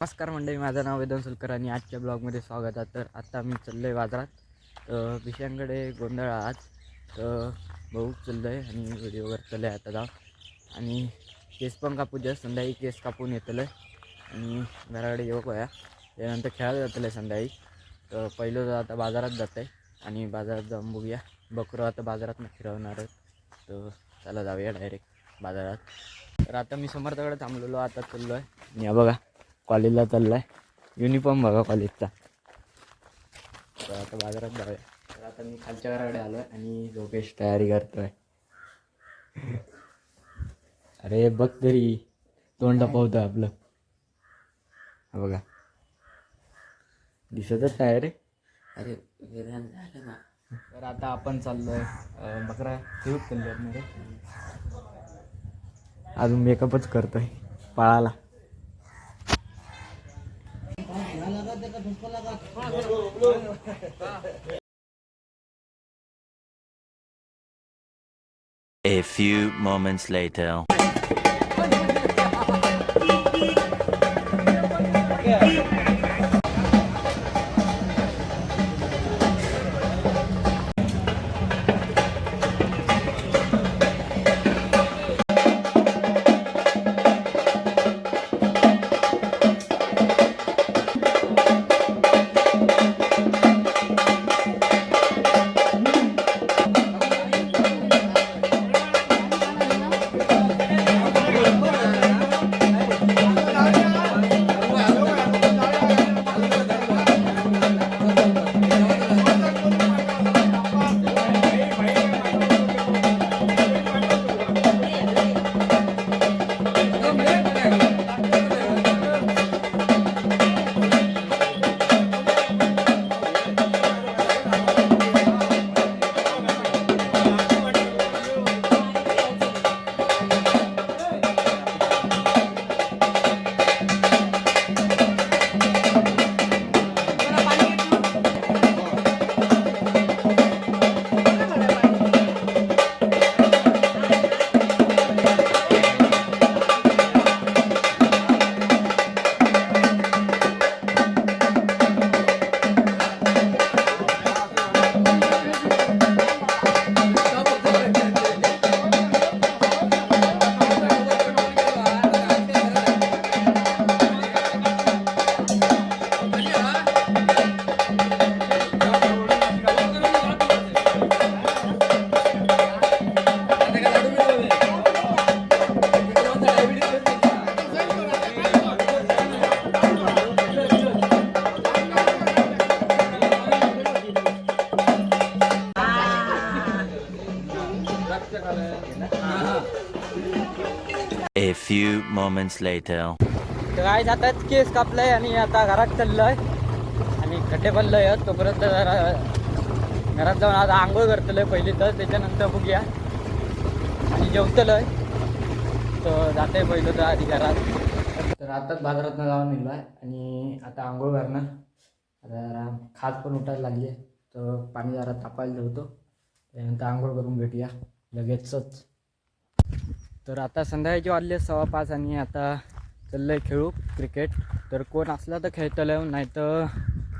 नमस्कार मंडळी माझं नाव वेदन सुलकर आणि आजच्या ब्लॉगमध्ये स्वागत आहे. तर आत्ता मी चाललो आहे बाजारात. तर विषयांकडे गोंधळ आज. तर भाऊ चाललो आहे आणि व्हिडिओ वगैरे चाललं आहे आता जाऊ आणि केस पण कापू द्या संध्याकाळी केस कापून येतलं आणि घराकडे येऊ होया त्यानंतर खेळायला जातलं आहे संध्याकाळी. तर पहिलं तर आता बाजारात जात आहे आणि बाजारात जाऊन बघूया. बकरं आता बाजारात फिरवणार आहेत. तर चला जाऊया डायरेक्ट बाजारात. तर आता मी समर्थकडे थांबलेलो आता चाललो आहे आणि बघा. कॉलेजला चालला आहे युनिफॉर्म बघा कॉलेजचा. तर आता बाजारात जाऊया. तर आता मी खालच्या घराकडे आलो आहे आणि लोकेश तयारी करतोय. अरे बघ तरी. तोंड लपवतं आपलं. बघा. दिसतच आहे. रे अरे झालं ना. तर आता आपण चाललोय बकरा ठेवूच चाललोय रे अजून मेकअपच करतोय. पाळाला. A few moments later. A few moments later. तर काय जातात केस कापलाय आणि आता घरात चाललंय. आणि खड्डे बनलंय तोपर्यंत जरा घरात जाऊन आता आंघोळ करतलंय पहिली तर. त्याच्यानंतर बघूया. आणि जेवतलंय. तर जाते पहिलं तर आधी घरात. तर आताच बाजारात जाऊन निघलो आहे आणि आता आंघोळ करणार. आता जरा खाज पण उठायला लागली आहे तर पाणी जरा तापायला ठेवतो त्यानंतर आंघोळ करून भेटूया. लगेचच. तर आता संध्याकाळचे वाजले सव्वा पाच आणि आता चाललं आहे खेळू क्रिकेट. तर कोण असला तर खेळतलं नाही तर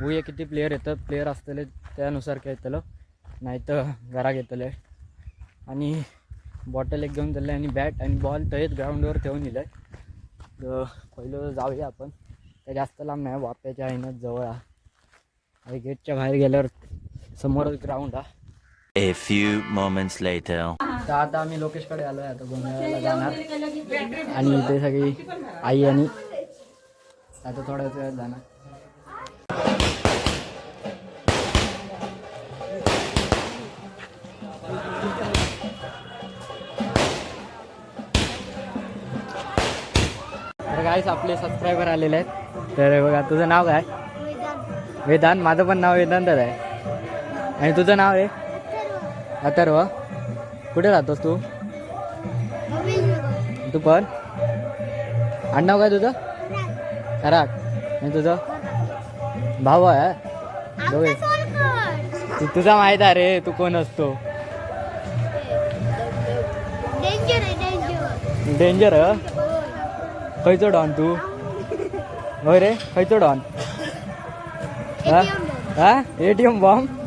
बघूया किती प्लेयर येतात प्लेयर असतले त्यानुसार खेळतलं नाही तर घरा घेतले आणि बॉटल एक घेऊन चाललं आणि बॅट आणि बॉल तळेच ग्राउंडवर ठेवून दिलं आहे तर पहिलं जाऊया आपण. काही जास्त लांब नाही वाप्याच्या आहे जवळ आहे. गेटच्या बाहेर गेल्यावर समोरच ग्राउंड आहे. A few moments later. तर आता आम्ही लोकेशकडे आलो आहे आता गोंधळाला जाणार. आणि इथे सगळी आई आणि आता थोड्याच वेळात जाणार. तर काहीच आपले सबस्क्रायबर आलेले आहेत. तर बघा तुझं नाव काय? वेदांत. माझं पण नाव वेदांतच आहे. आणि तुझं नाव आहे अथर्व हो. कुठे राहतोस तू? तू पण? आडनाव काय तुझं? खराक आणि तुझं? भाऊ आहे दोघे. तू तुझा माहीत आहे रे तू कोण असतो? डेंजर आहे डॉन तू? होय रे खयचो डॉन ए हा? एटीएम बॉम्ब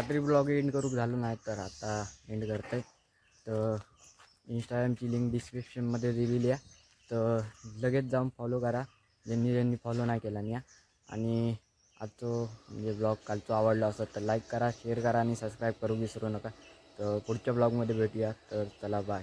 रात्री ब्लॉग एंड करू झालं नाही तर आता एंड करत आहे तर इंस्टाग्रामची लिंक डिस्क्रिप्शनमध्ये दिलेली आहे. तर लगेच जाऊन फॉलो करा. ज्यांनी ज्यांनी फॉलो नाही केला नाही आणि आजचो म्हणजे ब्लॉग कालचो आवडला असत तर लाईक करा शेअर करा आणि सबस्क्राईब करू विसरू नका. तर पुढच्या ब्लॉगमध्ये भेटूया तर चला बाय